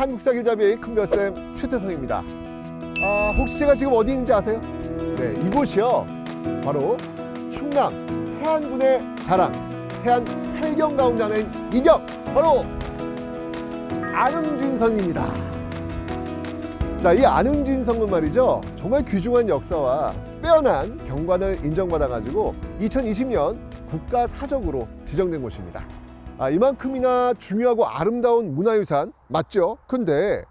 한국사 길잡이의 큰별쌤 최태성입니다. 아, 혹시 제가 지금 어디 있는지 아세요? 네, 이곳이요. 바로 충남 태안군의 자랑, 태안 팔경 가운데 하는 이적, 바로 안흥진성입니다. 자, 이 안흥진성은 말이죠. 정말 귀중한 역사와 빼어난 경관을 인정받아가지고 2020년 국가사적으로 지정된 곳입니다. 아, 이만큼이나 중요하고 아름다운 문화유산 맞죠? 근데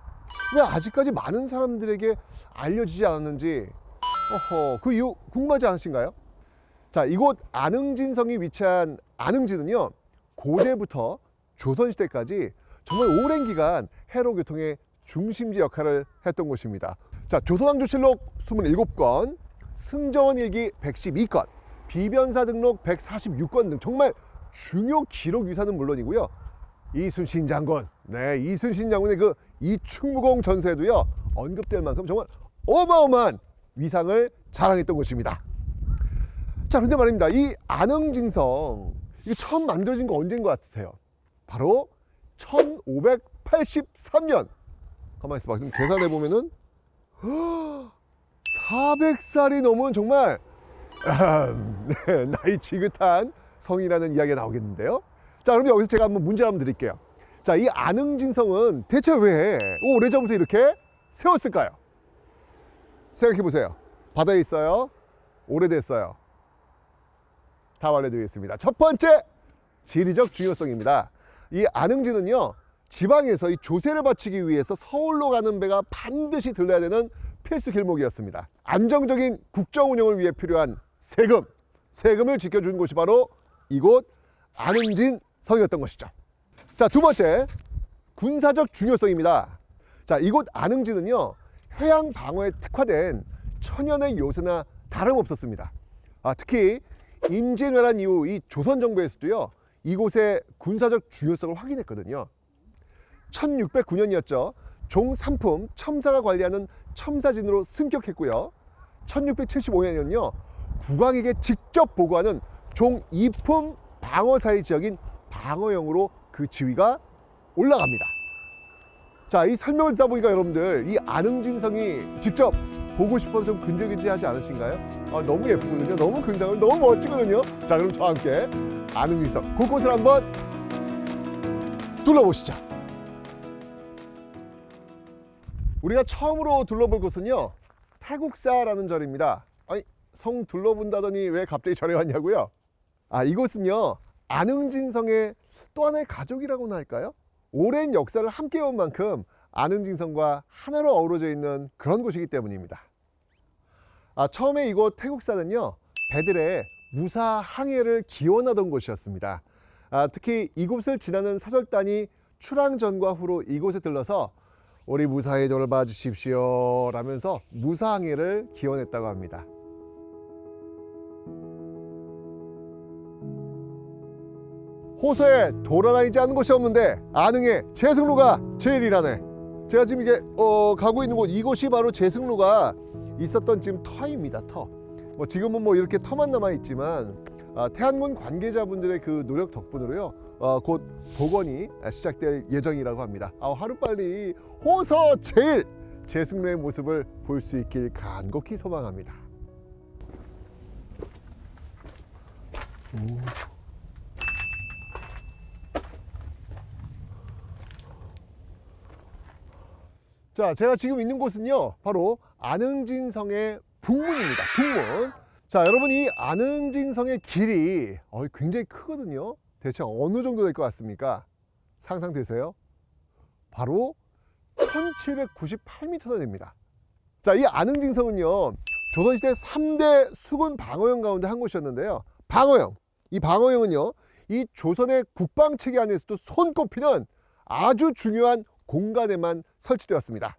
왜 아직까지 많은 사람들에게 알려지지 않았는지 어허, 그 이유 궁금하지 않으신가요? 자, 이곳 안흥진성이 위치한 안흥진은요, 고대부터 조선시대까지 정말 오랜 기간 해로 교통의 중심지 역할을 했던 곳입니다. 자, 조선왕조실록 27건, 승정원 일기 112건, 비변사 등록 146건 등 정말 중요 기록 유산은 물론이고요. 이순신 장군, 네, 이순신 장군의 그 이충무공 전세도요, 언급될 만큼 정말 어마어마한 위상을 자랑했던 곳입니다. 자, 그런데 말입니다. 이 안흥진성, 이거 처음 만들어진 거 언제인 것 같으세요? 바로 1583년. 가만히 있어봐. 지금 계산해 보면은 400살이 넘은 정말 음, 네, 나이 지긋한 성이라는 이야기가 나오겠는데요. 자, 그럼 여기서 제가 한번 문제 한번 드릴게요. 자, 이 안흥진성은 대체 왜 오래전부터 이렇게 세웠을까요? 생각해 보세요. 바다에 있어요. 오래됐어요. 답 알려드리겠습니다. 첫 번째 지리적 중요성입니다. 이 안흥진은요 지방에서 이 조세를 바치기 위해서 서울로 가는 배가 반드시 들러야 되는 필수 길목이었습니다. 안정적인 국정 운영을 위해 필요한 세금, 세금을 지켜주는 곳이 바로 이곳 안흥진 성이었던 것이죠. 자, 두 번째 군사적 중요성입니다. 자, 이곳 안흥진은요 해양 방어에 특화된 천연의 요새나 다름없었습니다. 아, 특히 임진왜란 이후 이 조선 정부에서도요 이곳의 군사적 중요성을 확인했거든요. 1609년이었죠. 종 3품 첨사가 관리하는 첨사진으로 승격했고요. 1675년이면요 국왕에게 직접 보고하는 종 2품 방어사의 지역인 방어영으로 그 지위가 올라갑니다. 자, 이 설명을 듣다 보니까 여러분들 이 안흥진성이 직접 보고 싶어서 좀 근질근질하지 않으신가요? 아, 너무 예쁘거든요. 너무 근사하고 너무 멋지거든요. 자, 그럼 저와 함께 안흥진성 곳곳을 한번 둘러보시죠. 우리가 처음으로 둘러볼 곳은요. 태국사라는 절입니다. 아니, 성 둘러본다더니 왜 갑자기 절에 왔냐고요? 아, 이곳은요. 안흥진성의 또 하나의 가족이라고나 할까요? 오랜 역사를 함께 온 만큼 안흥진성과 하나로 어우러져 있는 그런 곳이기 때문입니다. 아, 처음에 이곳 태국사는요, 배들의 무사 항해를 기원하던 곳이었습니다. 아, 특히 이곳을 지나는 사절단이 출항 전과 후로 이곳에 들러서 우리 무사히 돌봐 주십시오 라면서 무사 항해를 기원했다고 합니다. 호서에 돌아다니지 않은 곳이 없는데 안흥의 제승로가 제일이라네. 제가 지금 이게 어, 가고 있는 곳 이곳이 바로 제승로가 있었던 지금 터입니다. 터. 뭐 지금은 뭐 이렇게 터만 남아 있지만 아, 태안군 관계자분들의 그 노력 덕분으로요. 어, 곧 복원이 시작될 예정이라고 합니다. 아, 하루빨리 호서 제일 제승로의 모습을 볼 수 있길 간곡히 소망합니다. 자, 제가 지금 있는 곳은요, 바로 안흥진성의 북문입니다. 북문. 자, 여러분 이 안흥진성의 길이 어, 굉장히 크거든요. 대체 어느 정도 될 것 같습니까? 상상되세요? 바로 1798m나 됩니다. 자, 이 안흥진성은요, 조선시대 3대 수군 방어영 가운데 한 곳이었는데요. 방어영. 이 방어영은요, 이 조선의 국방 체계 안에서도 손꼽히는 아주 중요한 공간에만 설치되었습니다.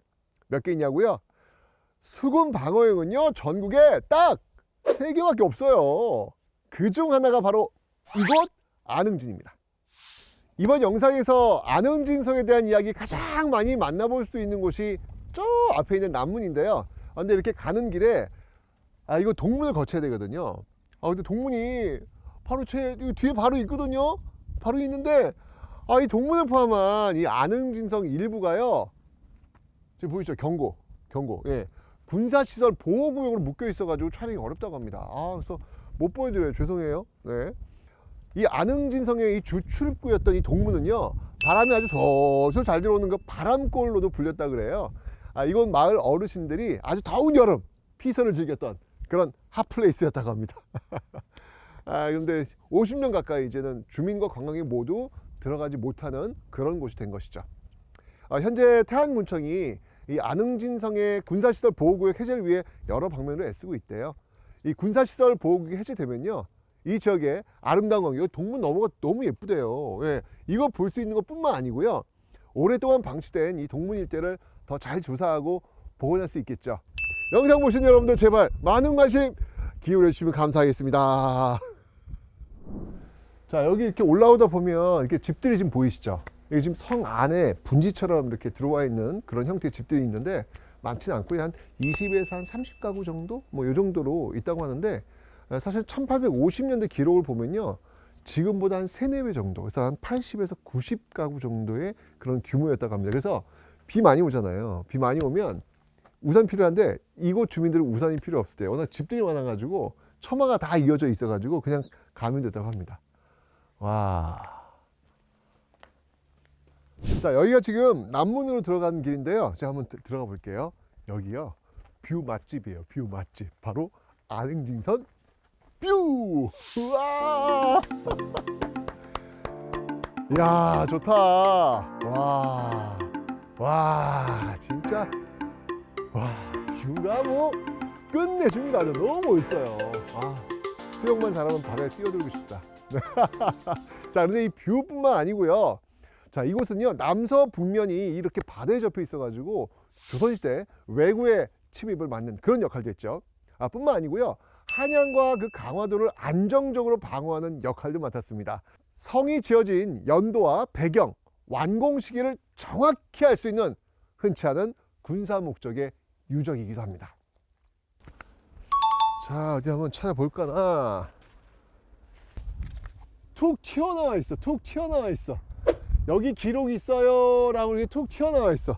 몇 개 있냐고요? 수군 방어영은요 전국에 딱 세 개밖에 없어요. 그 중 하나가 바로 이곳 안흥진입니다. 이번 영상에서 안흥진성에 대한 이야기 가장 많이 만나볼 수 있는 곳이 저 앞에 있는 남문인데요. 아, 근데 이렇게 가는 길에 아 이거 동문을 거쳐야 되거든요. 아 근데 동문이 바로 제 뒤에 바로 있거든요. 바로 있는데 아, 이 동문을 포함한 이 안흥진성 일부가요. 지금 보이죠? 경고, 경고. 예. 군사시설 보호구역으로 묶여 있어가지고 촬영이 어렵다고 합니다. 아, 그래서 못 보여드려요. 죄송해요. 네. 이 안흥진성의 이 주출입구였던 이 동문은요, 바람이 아주 솔솔 잘 들어오는 그 바람골로도 불렸다 그래요. 아, 이곳 마을 어르신들이 아주 더운 여름 피서를 즐겼던 그런 핫플레이스였다고 합니다. 아, 그런데 50년 가까이 이제는 주민과 관광객 모두 들어가지 못하는 그런 곳이 된 것이죠. 아, 현재 태안군청이 이 안흥진성의 군사시설 보호구역 해제를 위해 여러 방면으로 애쓰고 있대요. 이 군사시설 보호구역이 해제되면요. 이 지역의 아름다운 광경, 동문 너머가 너무 예쁘대요. 예, 이거 볼 수 있는 것 뿐만 아니고요. 오랫동안 방치된 이 동문 일대를 더 잘 조사하고 복원할 수 있겠죠. 영상 보신 여러분들 제발 많은 관심 기울여 주시면 감사하겠습니다. 자 여기 이렇게 올라오다 보면 이렇게 집들이 지금 보이시죠? 여기 지금 성 안에 분지처럼 이렇게 들어와 있는 그런 형태의 집들이 있는데 많지는 않고요. 한 20에서 한 30가구 정도? 뭐 이 정도로 있다고 하는데 에, 사실 1850년대 기록을 보면요. 지금보다 한 3, 4배 정도 그래서 한 80에서 90가구 정도의 그런 규모였다고 합니다. 그래서 비 많이 오잖아요. 비 많이 오면 우산 필요한데 이곳 주민들은 우산이 필요 없을 때 워낙 집들이 많아가지고 처마가 다 이어져 있어가지고 그냥 가면 됐다고 합니다. 와. 자, 여기가 지금 남문으로 들어가는 길인데요. 제가 한번 드- 들어가 볼게요. 여기요. 뷰 맛집이에요. 뷰 맛집. 바로 안흥진선 뷰! 우와! 이야, 좋다. 와. 와, 진짜. 와, 뷰가 뭐 끝내줍니다. 아주 너무 멋있어요. 아, 수영만 잘하면 바다에 뛰어들고 싶다. 자, 그런데 이 뷰뿐만 아니고요. 자, 이곳은요, 남서 북면이 이렇게 바다에 접해 있어가지고 조선시대 외구의 침입을 막는 그런 역할도 했죠. 아, 뿐만 아니고요. 한양과 그 강화도를 안정적으로 방어하는 역할도 맡았습니다. 성이 지어진 연도와 배경, 완공 시기를 정확히 알 수 있는 흔치 않은 군사 목적의 유적이기도 합니다. 자, 어디 한번 찾아볼까나. 툭 튀어나와 있어. 툭 튀어나와 있어. 여기 기록 있어요. 라고 이렇게 툭 튀어나와 있어.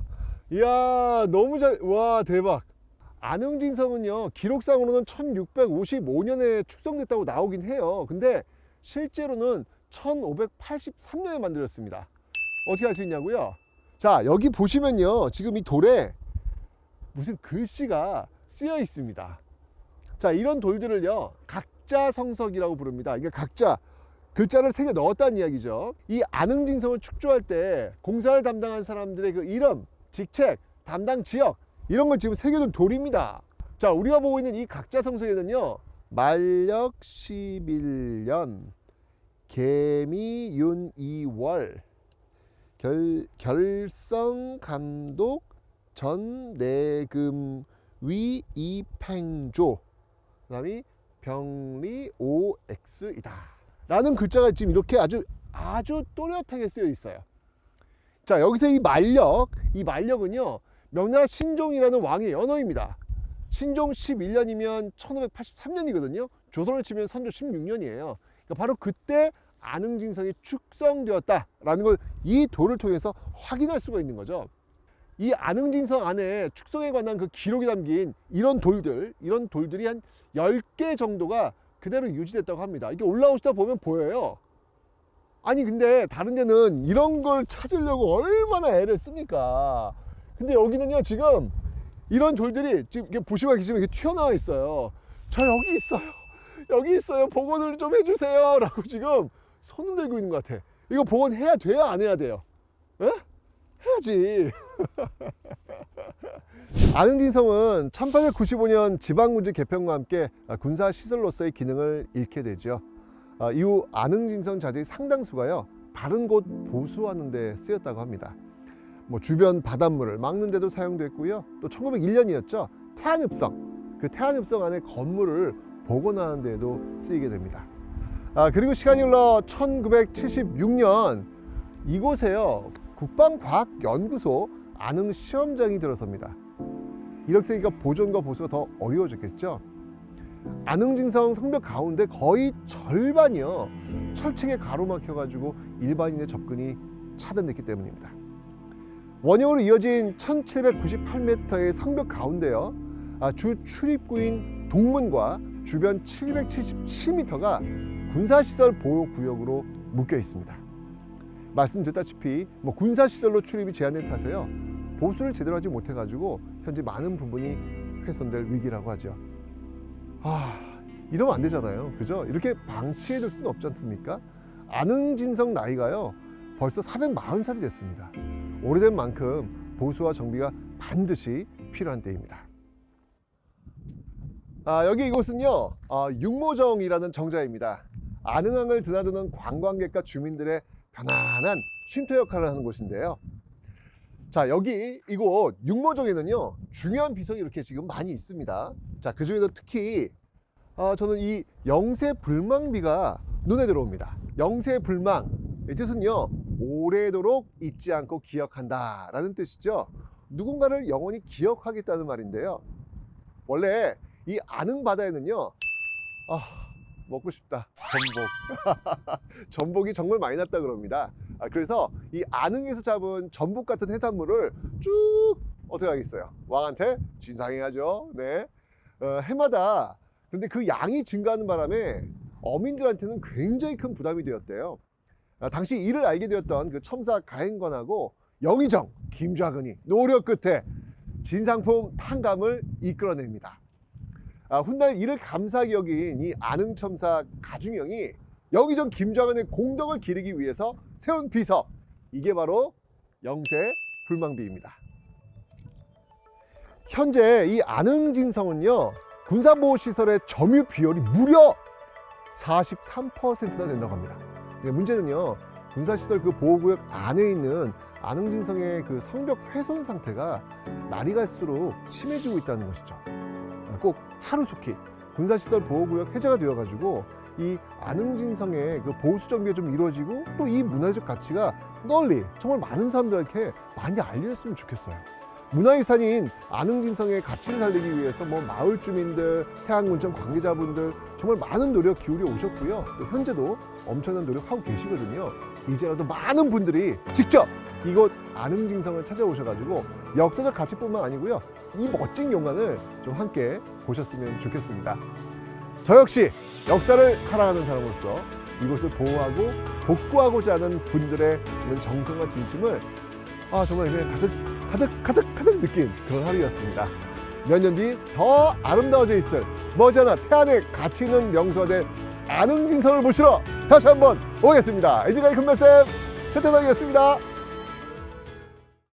이야, 너무 잘, 와, 대박. 안흥진성은요, 기록상으로는 1655년에 축성됐다고 나오긴 해요. 근데 실제로는 1583년에 만들었습니다. 어떻게 할 수 있냐고요? 자, 여기 보시면요. 지금 이 돌에 무슨 글씨가 쓰여 있습니다. 자, 이런 돌들을요, 각자 성석이라고 부릅니다. 이게 각자 글자를 새겨 넣었다는 이야기죠. 이 안흥진성을 축조할 때 공사를 담당한 사람들의 그 이름, 직책, 담당 지역 이런 걸 지금 새겨둔 돌입니다. 자, 우리가 보고 있는 이 각자 성석에는요. 만력 11년 개미윤이월 결, 결성 감독 전내금 위 이팽조 그다음이 병리 OX이다. 라는 글자가 지금 이렇게 아주 아주 또렷하게 쓰여 있어요. 자, 여기서 이 만력, 이 만력은요. 명나라 신종이라는 왕의 연호입니다. 신종 11년이면 1583년이거든요. 조선을 치면 선조 16년이에요. 그러니까 바로 그때 안흥진성이 축성되었다라는 걸 이 돌을 통해서 확인할 수가 있는 거죠. 이 안흥진성 안에 축성에 관한 그 기록이 담긴 이런 돌들, 이런 돌들이 한 10개 정도가 그대로 유지됐다고 합니다. 이게 올라오시다 보면 보여요. 아니 근데 다른 데는 이런 걸 찾으려고 얼마나 애를 씁니까? 근데 여기는요 지금 이런 돌들이 지금 이렇게 보시면 계시면 이렇게 튀어나와 있어요. 저 여기 있어요. 여기 있어요. 복원을 좀 해주세요. 라고 지금 손을 들고 있는 것 같아. 이거 복원해야 돼요? 안 해야 돼요? 에? 해야지. 안흥진성은 1895년 지방군주 개편과 함께 군사 시설로서의 기능을 잃게 되죠. 아, 이후 안흥진성 자들이 상당수가요 다른 곳 보수하는 데 쓰였다고 합니다. 뭐 주변 바닷물을 막는 데도 사용됐고요. 또 1901년이었죠. 태안읍성 그 태안읍성 안에 건물을 복원하는 데도 쓰이게 됩니다. 아, 그리고 시간이 흘러 1976년 이곳에요 국방과학연구소 안흥 시험장이 들어섭니다. 이렇게 되니까 보존과 보수가 더 어려워졌겠죠. 안흥진성 성벽 가운데 거의 절반이요 철책에 가로막혀 가지고 일반인의 접근이 차단됐기 때문입니다. 원형으로 이어진 1798m의 성벽 가운데요. 아, 주 출입구인 동문과 주변 777m가 군사시설 보호구역으로 묶여 있습니다. 말씀드렸다시피 뭐 군사시설로 출입이 제한된 탓에요. 보수를 제대로 하지 못해가지고 현재 많은 부분이 훼손될 위기라고 하죠. 아, 이러면 안 되잖아요. 그죠? 이렇게 방치해둘 수는 없지 않습니까? 안흥진성 나이가요. 벌써 440살이 됐습니다. 오래된 만큼 보수와 정비가 반드시 필요한 때입니다. 아, 여기 이곳은요, 아, 육모정이라는 정자입니다. 안흥항을 드나드는 관광객과 주민들의 편안한 쉼터 역할을 하는 곳인데요. 자, 여기 이곳 육모정에는요, 중요한 비석이 이렇게 지금 많이 있습니다. 자, 그 중에서 특히 아, 저는 이 영세 불망비가 눈에 들어옵니다. 영세 불망 이 뜻은요 오래도록 잊지 않고 기억한다 라는 뜻이죠. 누군가를 영원히 기억하겠다는 말인데요. 원래 이 안흥 바다에는요 아 먹고 싶다 전복 전복이 정말 많이 났다 그럽니다. 아, 그래서 이 안흥에서 잡은 전복 같은 해산물을 쭉 어떻게 하겠어요? 왕한테 진상해야죠. 네 어, 해마다 그런데 그 양이 증가하는 바람에 어민들한테는 굉장히 큰 부담이 되었대요. 아, 당시 이를 알게 되었던 그 첨사 가행관하고 영의정 김좌근이 노력 끝에 진상품 탕감을 이끌어냅니다. 아, 훗날 이를 감사하게 여긴 이 안흥첨사 가중영이 영의정 김좌근의 공덕을 기리기 위해서 세운 비석 이게 바로 영세 불망비입니다. 현재 이 안흥진성은요 군사보호시설의 점유 비율이 무려 43%나 된다고 합니다. 근데 문제는요, 군사시설 그 보호구역 안에 있는 안흥진성의 그 성벽 훼손 상태가 날이 갈수록 심해지고 있다는 것이죠. 꼭 하루속히 군사시설 보호구역 해제가 되어가지고 이 안흥진성의 그 보수 정비가 좀 이루어지고 또 이 문화적 가치가 널리 정말 많은 사람들에게 많이 알려졌으면 좋겠어요. 문화유산인 안흥진성의 가치를 살리기 위해서 뭐 마을 주민들, 태안군청 관계자분들 정말 많은 노력 기울여 오셨고요. 또 현재도 엄청난 노력하고 계시거든요. 이제라도 많은 분들이 직접 이곳 안흥진성을 찾아오셔가지고 역사적 가치뿐만 아니고요. 이 멋진 경관을 좀 함께 보셨으면 좋겠습니다. 저 역시 역사를 사랑하는 사람으로서 이곳을 보호하고 복구하고자 하는 분들의 이런 정성과 진심을 아 정말 그냥 가득 가득 가득 가득 느낀 그런 하루였습니다. 몇 년 뒤 더 아름다워져 있을 머지않아 태안의 가치 있는 명소가 될 안흥진성을 보시러 다시 한번 오겠습니다. 이지가의 금메쌤 최태성이었습니다.